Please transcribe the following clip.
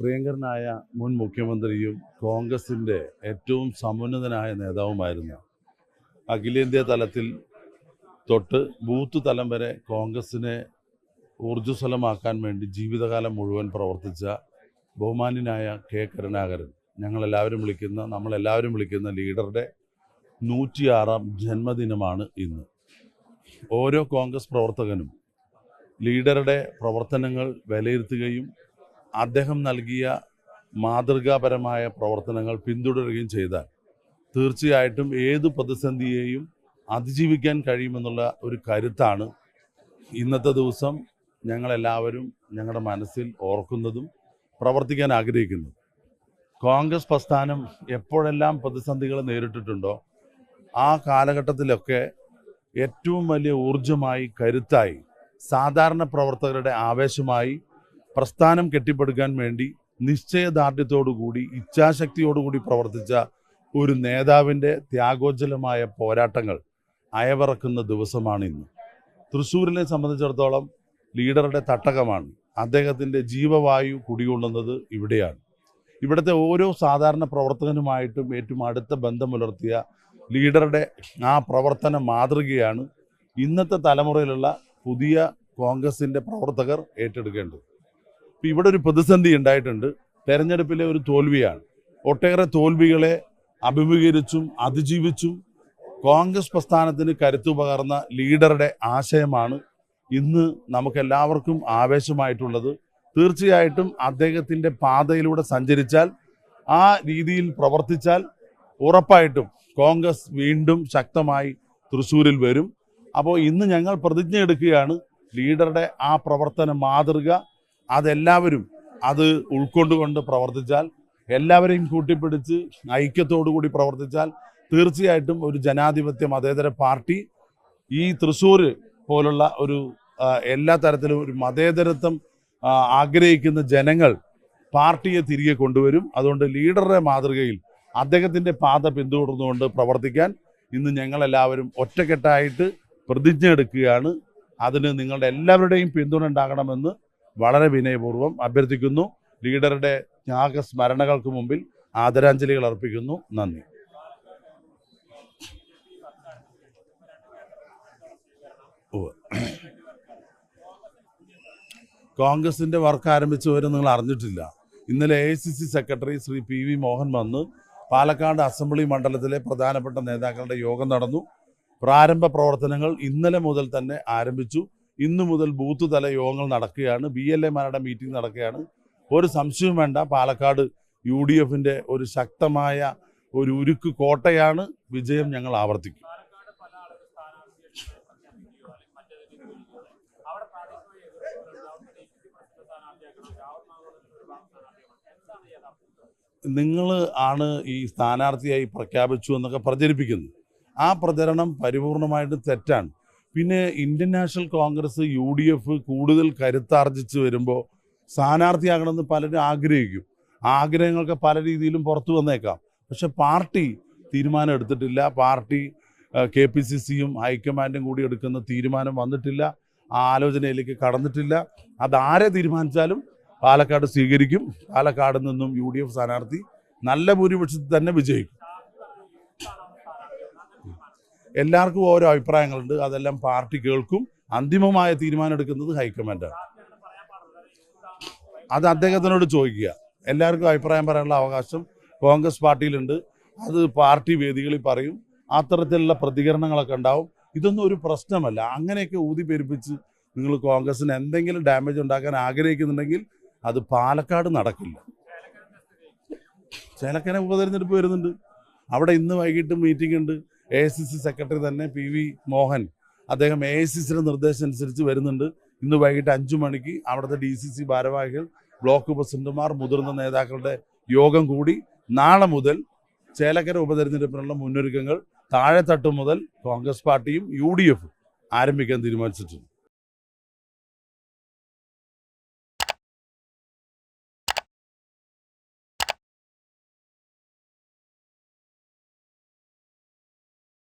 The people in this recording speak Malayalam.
പ്രിയങ്കരനായ മുൻ മുഖ്യമന്ത്രിയും കോൺഗ്രസിന്റെ ഏറ്റവും സമുന്നതനായ നേതാവുമായിരുന്നു. അഖിലേന്ത്യാ തലത്തിൽ തൊട്ട് ബൂത്ത് തലം വരെ കോൺഗ്രസിനെ ഊർജസ്വലമാക്കാൻ വേണ്ടി ജീവിതകാലം മുഴുവൻ പ്രവർത്തിച്ച ബഹുമാന്യനായ കെ കരുണാകരൻ. ഞങ്ങളെല്ലാവരും വിളിക്കുന്ന നമ്മളെല്ലാവരും വിളിക്കുന്ന ലീഡറുടെ നൂറ്റിയാറാം ജന്മദിനമാണ് ഇന്ന്. ഓരോ കോൺഗ്രസ് പ്രവർത്തകനും ലീഡറുടെ പ്രവർത്തനങ്ങൾ വിലയിരുത്തുകയും അദ്ദേഹം നൽകിയ മാതൃകാപരമായ പ്രവർത്തനങ്ങൾ പിന്തുടരുകയും ചെയ്താൽ തീർച്ചയായിട്ടും ഏത് പ്രതിസന്ധിയെയും അതിജീവിക്കാൻ കഴിയുമെന്നുള്ള ഒരു കരുത്താണ് ഇന്നത്തെ ദിവസം ഞങ്ങളെല്ലാവരും ഞങ്ങളുടെ മനസ്സിൽ ഓർക്കുന്നതും പ്രവർത്തിക്കാൻ ആഗ്രഹിക്കുന്നതും. കോൺഗ്രസ് പ്രസ്ഥാനം എപ്പോഴെല്ലാം പ്രതിസന്ധികൾ നേരിട്ടിട്ടുണ്ടോ ആ കാലഘട്ടത്തിലൊക്കെ ഏറ്റവും വലിയ ഊർജമായി കരുത്തായി സാധാരണ പ്രവർത്തകരുടെ ആവേശമായി പ്രസ്ഥാനം കെട്ടിപ്പടുക്കാൻ വേണ്ടി നിശ്ചയദാർഢ്യത്തോടുകൂടി ഇച്ഛാശക്തിയോടുകൂടി പ്രവർത്തിച്ച ഒരു നേതാവിന്റെ ത്യാഗോജ്ജലമായ പോരാട്ടങ്ങൾ അയവിറക്കുന്ന ദിവസമാണ് ഇന്ന്. തൃശ്ശൂരിനെ സംബന്ധിച്ചിടത്തോളം ലീഡറുടെ തട്ടകമാണ്. അദ്ദേഹത്തിന്റെ ജീവവായു കുടികൊള്ളുന്നത് ഇവിടെയാണ്. ഇവിടുത്തെ ഓരോ സാധാരണ പ്രവർത്തകനുമായിട്ടും ഏറ്റവും അടുത്ത ബന്ധം പുലർത്തിയ ലീഡറുടെ ആ പ്രവർത്തന മാതൃകയാണ് ഇന്നത്തെ തലമുറയിലുള്ള പുതിയ കോൺഗ്രസിന്റെ പ്രവർത്തകർ ഏറ്റെടുക്കേണ്ടത്. ഇപ്പം ഇവിടെ ഒരു പ്രതിസന്ധി ഉണ്ടായിട്ടുണ്ട്. തെരഞ്ഞെടുപ്പിലെ ഒരു തോൽവിയാണ്. ഒട്ടേറെ തോൽവികളെ അഭിമുഖീകരിച്ചും അതിജീവിച്ചും കോൺഗ്രസ് പ്രസ്ഥാനത്തിന് കരുത്തു പകർന്ന ലീഡറുടെ ആശയമാണ് ഇന്ന് നമുക്കെല്ലാവർക്കും ആവേശമായിട്ടുള്ളത്. തീർച്ചയായിട്ടും അദ്ദേഹത്തിന്റെ പാതയിലൂടെ സഞ്ചരിച്ചാൽ ആ രീതിയിൽ പ്രവർത്തിച്ചാൽ ഉറപ്പായിട്ടും കോൺഗ്രസ് വീണ്ടും ശക്തമായി തൃശ്ശൂരിൽ വരും. അപ്പോൾ ഇന്ന് ഞങ്ങൾ പ്രതിജ്ഞ എടുക്കുകയാണ് ലീഡറുടെ ആ പ്രവർത്തന മാതൃക അതെല്ലാവരും അത് ഉൾക്കൊണ്ടുകൊണ്ട് പ്രവർത്തിച്ചാൽ എല്ലാവരെയും കൂട്ടിപ്പിടിച്ച് ഐക്യത്തോടു കൂടി പ്രവർത്തിച്ചാൽ തീർച്ചയായിട്ടും ഒരു ജനാധിപത്യ മതേതര പാർട്ടി ഈ തൃശ്ശൂർ പോലുള്ള ഒരു എല്ലാ തരത്തിലും ഒരു മതേതരത്വം ആഗ്രഹിക്കുന്ന ജനങ്ങൾ പാർട്ടിയെ തിരികെ കൊണ്ടുവരും. അതുകൊണ്ട് ലീഡറുടെ മാതൃകയിൽ അദ്ദേഹത്തിന്റെ പാത പിന്തുടർന്നുകൊണ്ട് പ്രവർത്തിക്കാൻ ഇന്ന് ഞങ്ങളെല്ലാവരും ഒറ്റക്കെട്ടായിട്ട് പ്രതിജ്ഞ എടുക്കുകയാണ് അതിന് നിങ്ങളുടെ എല്ലാവരുടെയും പിന്തുണ ഉണ്ടാകണമെന്ന് വളരെ വിനയപൂർവം അഭ്യർത്ഥിക്കുന്നു. ലീഡറുടെ ത്യാഗസ്മരണകൾക്ക് മുമ്പിൽ ആദരാഞ്ജലികൾ അർപ്പിക്കുന്നു. നന്ദി. കോൺഗ്രസിന്റെ വർക്ക് ആരംഭിച്ചു വരെ നിങ്ങൾ അറിഞ്ഞിട്ടില്ല. ഇന്നലെ A C C secretary Shri P V Mohan വന്ന് പാലക്കാട് അസംബ്ലി മണ്ഡലത്തിലെ പ്രധാനപ്പെട്ട നേതാക്കളുടെ യോഗം നടന്നു. പ്രാരംഭ പ്രവർത്തനങ്ങൾ ഇന്നലെ മുതൽ തന്നെ ആരംഭിച്ചു. ഇന്നു മുതൽ ബൂത്ത് തല യോഗങ്ങൾ നടക്കുകയാണ്. ബി എൽ എമാരുടെ മീറ്റിംഗ് നടക്കുകയാണ്. ഒരു സംശയവും വേണ്ട. പാലക്കാട് യു ഡി എഫിന്റെ ഒരു ശക്തമായ ഒരു ഉരുക്ക് കോട്ടയാണ് വിജയം ഞങ്ങൾ ആവർത്തിക്കും. നിങ്ങൾ ആണ് ഈ സ്ഥാനാർത്ഥിയായി പ്രഖ്യാപിച്ചു എന്നൊക്കെ പ്രചരിപ്പിക്കുന്നു. ആ പ്രചരണം പരിപൂർണമായിട്ട് തെറ്റാണ്. പിന്നെ Indian national Congress U D F കൂടുതൽ കരുത്താർജിച്ച് വരുമ്പോൾ സ്ഥാനാർത്ഥിയാകണമെന്ന് പലരും ആഗ്രഹിക്കും. ആഗ്രഹങ്ങളൊക്കെ പല രീതിയിലും പുറത്തു വന്നേക്കാം. പക്ഷെ പാർട്ടി തീരുമാനം എടുത്തിട്ടില്ല. പാർട്ടി കെ പി സി സിയും ഹൈക്കമാൻഡും കൂടി എടുക്കുന്ന തീരുമാനം വന്നിട്ടില്ല. ആ ആലോചനയിലേക്ക് കടന്നിട്ടില്ല. അതാരെ തീരുമാനിച്ചാലും പാലക്കാട് സ്വീകരിക്കും. പാലക്കാട് നിന്നും യു ഡി എഫ് സ്ഥാനാർത്ഥി നല്ല ഭൂരിപക്ഷത്തിൽ തന്നെ വിജയിക്കും. എല്ലാവർക്കും ഓരോ അഭിപ്രായങ്ങളുണ്ട്. അതെല്ലാം പാർട്ടി കേൾക്കും അന്തിമമായ തീരുമാനം എടുക്കുന്നത് ഹൈക്കമാൻഡാണ്. അത് അദ്ദേഹത്തിനോട് ചോദിക്കുക. എല്ലാവർക്കും അഭിപ്രായം പറയാനുള്ള അവകാശം കോൺഗ്രസ് പാർട്ടിയിലുണ്ട്. അത് പാർട്ടി വേദികളിൽ പറയും. അത്തരത്തിലുള്ള പ്രതികരണങ്ങളൊക്കെ ഉണ്ടാവും. ഇതൊന്നും ഒരു പ്രശ്നമല്ല. അങ്ങനെയൊക്കെ ഊതി പെരുപ്പിച്ച് നിങ്ങൾ കോൺഗ്രസിന് എന്തെങ്കിലും ഡാമേജ് ഉണ്ടാക്കാൻ ആഗ്രഹിക്കുന്നുണ്ടെങ്കിൽ അത് പാലക്കാട് നടക്കില്ല. ചിലക്കനെ ഉപതെരഞ്ഞെടുപ്പ് വരുന്നുണ്ട്. അവിടെ ഇന്ന് വൈകിട്ട് മീറ്റിംഗ് ഉണ്ട്. എ സി സി സെക്രട്ടറി തന്നെ പി വി മോഹൻ അദ്ദേഹം എ ഐ സി സിയുടെ നിർദ്ദേശം അനുസരിച്ച് വരുന്നുണ്ട്. ഇന്ന് വൈകിട്ട് അഞ്ചു മണിക്ക് അവിടുത്തെ ഡി സി സി ഭാരവാഹികൾ ബ്ലോക്ക് പ്രസിഡന്റുമാർ മുതിർന്ന നേതാക്കളുടെ യോഗം കൂടി. നാളെ മുതൽ ചേലക്കര ഉപതെരഞ്ഞെടുപ്പിനുള്ള മുന്നൊരുക്കങ്ങൾ താഴെത്തട്ട് മുതൽ കോൺഗ്രസ് പാർട്ടിയും യു ഡി എഫും ആരംഭിക്കാൻ തീരുമാനിച്ചിട്ടുണ്ട്.